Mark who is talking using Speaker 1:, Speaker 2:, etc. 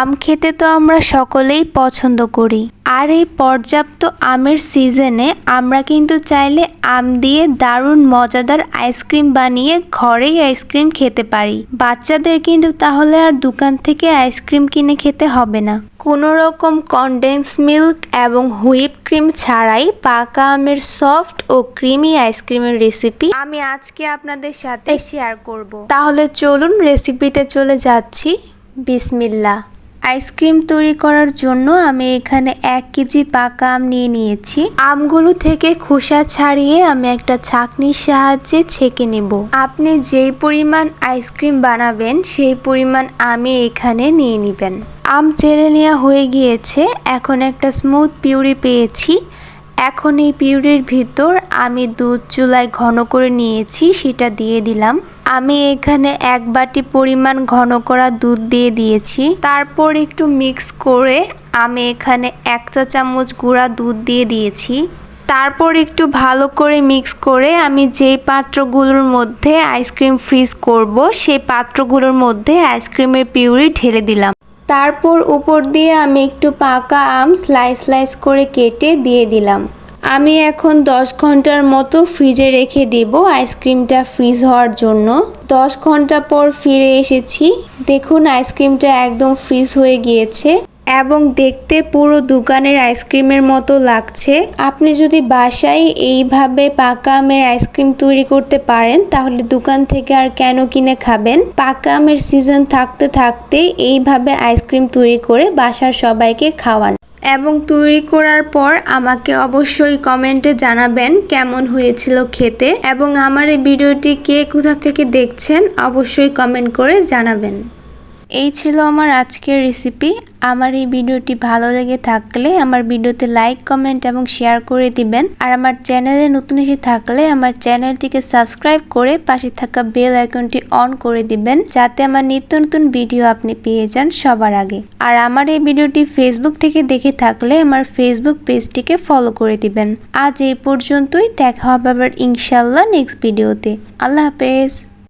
Speaker 1: আম খেতে তো আমরা সকলেই পছন্দ করি। আর এই পর্যাপ্ত আমের সিজনে আমরা কিন্তু চাইলে আম দিয়ে দারুণ মজাদার আইসক্রিম বানিয়ে ঘরেই আইসক্রিম খেতে পারি। বাচ্চাদের কিন্তু তাহলে আর দোকান থেকে আইসক্রিম কিনে খেতে হবে না। কোনো রকম কনডেন্স মিল্ক এবং হুইপ ক্রিম ছাড়াই পাকা আমের সফট ও ক্রিমি আইসক্রিমের রেসিপি আমি আজকে আপনাদের সাথে শেয়ার করব। তাহলে চলুন রেসিপিতে চলে যাচ্ছি। বিসমিল্লা আইসক্রিম তৈরি করার জন্য আমি এখানে এক কেজি পাকা আম নিয়ে নিয়েছি। আমগুলো থেকে খোসা ছাড়িয়ে আমি একটা ছাকনির সাহায্যে ছেঁকে নেব। আপনি যেই পরিমাণ আইসক্রিম বানাবেন, সেই পরিমাণ আমি এখানে নিয়ে নেবেন। আম চেলে নেওয়া হয়ে গিয়েছে। এখন একটা স্মুথ পিউরি পেয়েছি। এখন এই পিউরির ভিতর আমি দুধ চুলায় ঘন করে নিয়েছি, সেটা দিয়ে দিলাম। আমি এখানে এক বাটি পরিমাণ ঘন করা দুধ দিয়ে দিয়েছি। তারপর একটু মিক্স করে আমি এখানে এক চা চামচ গুঁড়া দুধ দিয়ে দিয়েছি। তারপর একটু ভালো করে মিক্স করে আমি যেই পাত্রগুলোর মধ্যে আইসক্রিম ফ্রিজ করব সেই পাত্রগুলোর মধ্যে আইসক্রিমের পিউরি ঢেলে দিলাম। তারপর উপর দিয়ে আমি একটু পাকা আম স্লাইস স্লাইস করে কেটে দিয়ে দিলাম। আমি এখন 10 ঘণ্টার মতো ফ্রিজে রেখে দেব আইসক্রিমটা ফ্রিজ হওয়ার জন্য। 10 ঘণ্টা পর ফিরে এসেছি। দেখুন, আইসক্রিমটা একদম ফ্রিজ হয়ে গিয়েছে এবং দেখতে পুরো দোকানের আইসক্রিমের মতো লাগছে। আপনি যদি বাসায় এইভাবে পাকা আমের আইসক্রিম তৈরি করতে পারেন, তাহলে দোকান থেকে আর কেন কিনে খাবেন? পাকা আমের সিজন থাকতে থাকতে এইভাবে আইসক্রিম তৈরি করে বাসার সবাইকে খাওয়ান। এবং তৈরি করার পর আমাকে অবশ্যই কমেন্টে জানাবেন কেমন হয়েছিল খেতে এবং আমার এই ভিডিওটি কে কোথা থেকে দেখছেন অবশ্যই কমেন্ট করে জানাবেন। এই ছিল আমার আজকের রেসিপি আমার এই ভিডিওটি ভালো লেগে থাকলে আমার ভিডিওতে লাইক কমেন্ট এবং শেয়ার করে দিবেন। আর আমার চ্যানেলে নতুন এসে থাকলে আমার চ্যানেলটিকে সাবস্ক্রাইব করে পাশে থাকা বেল আইকনটি অন করে দিবেন, যাতে আমার নিত্য নতুন ভিডিও আপনি পেয়ে যান সবার আগে। আর আমার এই ভিডিওটি ফেসবুক থেকে দেখে থাকলে আমার ফেসবুক পেজটিকে ফলো করে দিবেন। আজ এই পর্যন্তই, দেখা হবে আবার ইনশাল্লাহ নেক্সট ভিডিওতে আল্লাহ হাফেজ।